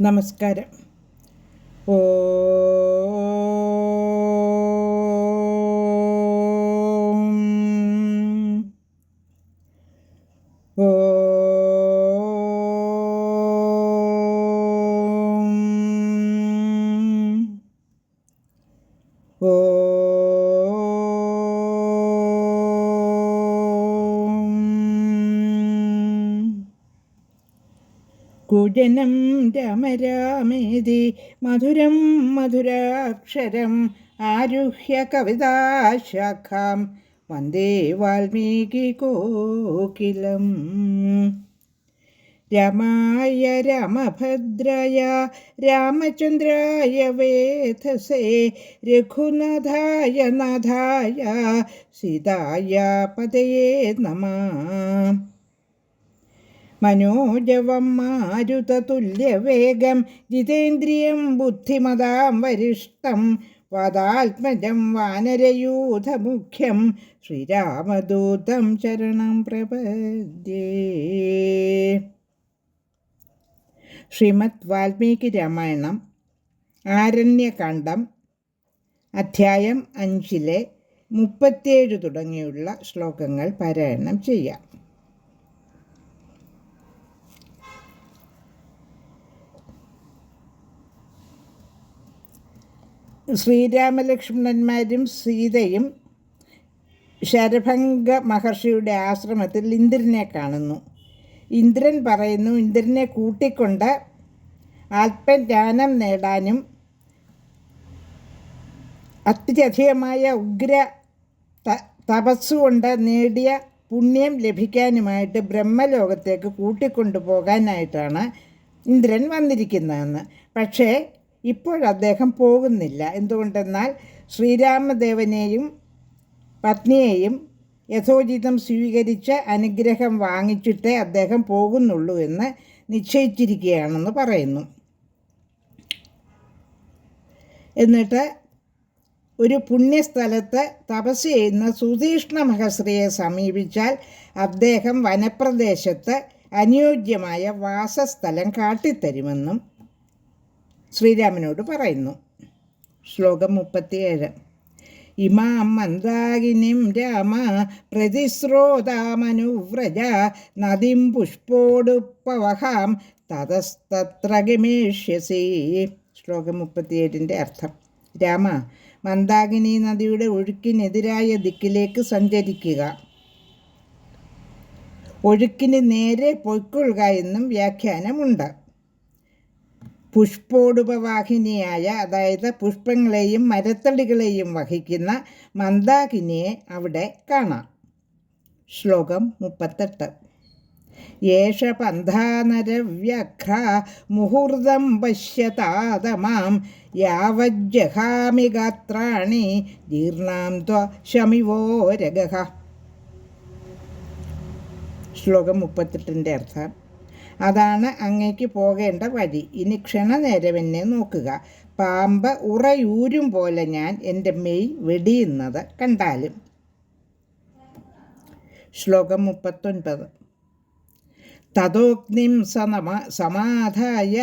നമസ്കാരം ഓ भोजनं रमरामेदि मधुरं मधुराक्षरम् आरुह्य कविताशाखां वंदे वाल्मीकिकोकिलम् रमाय रमभद्रय रामचन्द्राय वेधसे रघुनाथा नाथाय सीताय पदये नमः മനോജവം മാരുതതുല്യവേഗം ജിതേന്ദ്രിയം ബുദ്ധിമതാം വരിഷ്ടം വാദാത്മജം വാനരയൂഥമുഖ്യം ശ്രീരാമദൂതം ശരണം പ്രപദ്യേ. ശ്രീമദ് വാൽമീകി രാമായണം ആരണ്യകാന്ഡം അധ്യായം അഞ്ചിലെ മുപ്പത്തിയേഴ് തുടങ്ങിയുള്ള ശ്ലോകങ്ങൾ പാരായണം ചെയ്യാം. ശ്രീരാമലക്ഷ്മണന്മാരും സീതയും ശരഭംഗ മഹർഷിയുടെ ആശ്രമത്തിൽ ഇന്ദ്രനെ കാണുന്നു. ഇന്ദ്രൻ പറയുന്നു ഇന്ദ്രനെ കൂട്ടിക്കൊണ്ട് ആത്മജ്ഞാനം നേടാനും അത്യധികമായ ഉഗ്ര തപസ്സുകൊണ്ട് നേടിയ പുണ്യം ലഭിക്കാനുമായിട്ട് ബ്രഹ്മലോകത്തേക്ക് കൂട്ടിക്കൊണ്ടു പോകാനായിട്ടാണ് ഇന്ദ്രൻ വന്നിരിക്കുന്നതെന്ന്. പക്ഷേ ഇപ്പോൾ അദ്ദേഹം പോകുന്നില്ല. എന്തുകൊണ്ടെന്നാൽ ശ്രീരാമദേവനെയും പത്നിയെയും യഥോചിതം സ്വീകരിച്ച് അനുഗ്രഹം വാങ്ങിച്ചിട്ടേ അദ്ദേഹം പോകുന്നുള്ളൂ എന്ന് നിശ്ചയിച്ചിരിക്കുകയാണെന്ന് പറയുന്നു. എന്നിട്ട് ഒരു പുണ്യസ്ഥലത്ത് തപസ് ചെയ്യുന്ന സുതീഷ്ണ മഹശ്രീയെ സമീപിച്ചാൽ അദ്ദേഹം വനപ്രദേശത്ത് അനുയോജ്യമായ വാസസ്ഥലം കാട്ടിത്തരുമെന്നും ശ്രീരാമനോട് പറയുന്നു. ശ്ലോകം മുപ്പത്തിയേഴ്. ഇമാം മന്ദാകിനിം രാമ പ്രതിസ്രോതാമനുവ്രജ നദിം പുഷ്പോടുപ്പവഹാം തതസ്തത്ര ഗമേഷ്യസി. ശ്ലോകം മുപ്പത്തിയേഴിന്റെ അർത്ഥം. രാമ മന്ദാകിനി നദിയുടെ ഒഴുക്കിനെതിരായ ദിക്കിലേക്ക് സഞ്ചരിക്കുക. ഒഴുക്കിന് നേരെ പൊയ്ക്കൊള്ളുക എന്നും വ്യാഖ്യാനമുണ്ട്. പുഷ്പോടുപവാഹിനിയായ അതായത് പുഷ്പങ്ങളെയും മരത്തടികളെയും വഹിക്കുന്ന മന്ദാകിനിയെ അവിടെ കാണാം. ശ്ലോകം മുപ്പത്തെട്ട്. യേഷ പന്ഥാനരവ്യഘ്ര മുഹൂർത്തം പശ്യതാതമാം. യാവജ്ജഹാമി ഗാത്രാണി ജീർണാം ത്വ ശമിവോരഗ ശ്ലോകം മുപ്പത്തെട്ടിന്റെ അർത്ഥം. അതാണ് അങ്ങേക്ക് പോകേണ്ട വഴി. ഇനി ക്ഷണനേരം എന്നെ നോക്കുക. പാമ്പ് ഉറയൂരും പോലെ ഞാൻ എന്റെ മെയ് വെടിയുന്നത് കണ്ടാലും. ശ്ലോകം മുപ്പത്തൊൻപത്. തതോഗ്നിം സനമ സമാധായ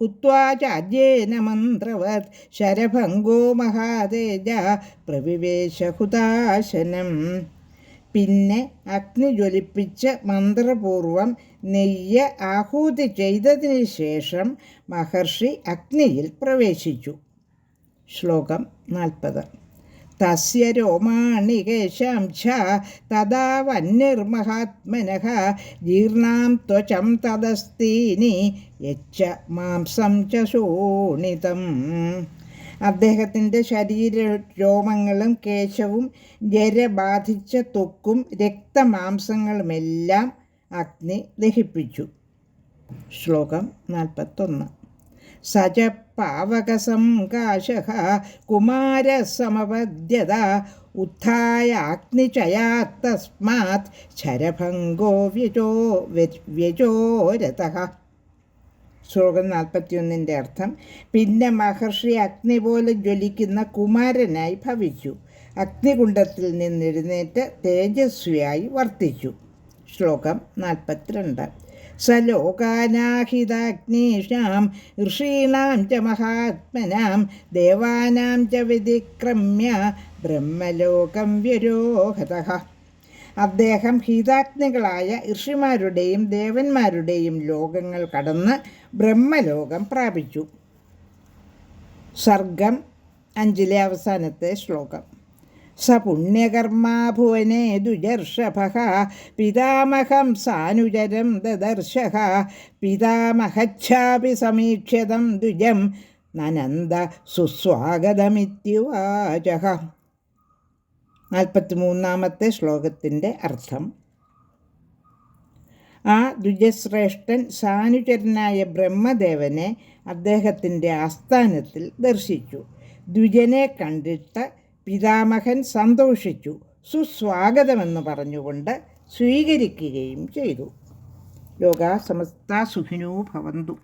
ഹുത്വാചാര്യേന മന്ത്രവത് ശരഭംഗോ മഹാതേജ പ്രവിവേശ ഹുതാശനം പിന്നെ അഗ്നി ജ്വലിപ്പിച്ച് മന്ത്രപൂർവം നെയ്യ് ആഹൂതി ചെയ്തതിന് ശേഷം മഹർഷി അഗ്നിയിൽ പ്രവേശിച്ചു. ശ്ലോകം നാൽപ്പത്. തസ്യ രോമാണി കേശാംശ തഥാ വന്യർമഹാത്മനഃ ജീർണാം ത്വചം തദസ്തീനി യച്ച മാംസം ച അദ്ദേഹത്തിന്റെ ശരീര രോമങ്ങളും കേശവും ജരബാധിച്ച ത്വക്കും രക്തമാംസങ്ങളുമെല്ലാം അഗ്നി ദഹിപ്പിച്ചു. ശ്ലോകം നാൽപ്പത്തൊന്ന്. സജ പാവകസംകാശ കുമാരസമപദ്യത ഉത്ഥായ അഗ്നിചയാത്തസ്മാത് ശരഭംഗോ വ്യജോ വ്യജോരത ശ്ലോകം നാൽപ്പത്തിയൊന്നിന്റെ അർത്ഥം പിന്നെ മഹർഷി അഗ്നി പോലെ ജ്വലിക്കുന്ന കുമാരനായി ഭവിച്ചു. അഗ്നികുണ്ഡത്തിൽ നിന്നെഴുന്നേറ്റ് തേജസ്വിയായി വർത്തിച്ചു. ശ്ലോകം നാൽപ്പത്തിരണ്ട്. സ ലോകാനാഹിതാഗ്നീഷാം ഋഷീണാം ച മഹാത്മനാം ദേവാനാം ച വ്യതിക്രമ്യ ബ്രഹ്മലോകം വ്യരോഹത. അദ്ദേഹം ഹിതാഗ്നികളായ ഋഷിമാരുടെയും ദേവന്മാരുടെയും ലോകങ്ങൾ കടന്ന് ബ്രഹ്മലോകം പ്രാപിച്ചു. സർഗം അഞ്ചിലെ അവസാനത്തെ ശ്ലോകം. സ പുണ്യകർമാ ഭുവനെ ദുജർഷഭ പിതാമഹം സാനുജരം ദദർശ പിതാമഹച്ഛാപി സമീക്ഷ്യതം ദുജം നനന്ദ സുസ്വാഗതമിത്യുവാച നാൽപ്പത്തി മൂന്നാമത്തെ ശ്ലോകത്തിന്റെ അർത്ഥം. ആ ദ്വിജശ്രേഷ്ഠൻ സാനുചരനായ ബ്രഹ്മദേവനെ അദ്ദേഹത്തിന്റെ ആസ്ഥാനത്തിൽ ദർശിച്ചു. ദ്വിജനെ കണ്ടിട്ട് പിതാമഹൻ സന്തോഷിച്ചു സുസ്വാഗതമെന്ന് പറഞ്ഞുകൊണ്ട് സ്വീകരിക്കുകയും ചെയ്തു. ലോകാ സമസ്ത സുഖിനോ ഭവന്തു.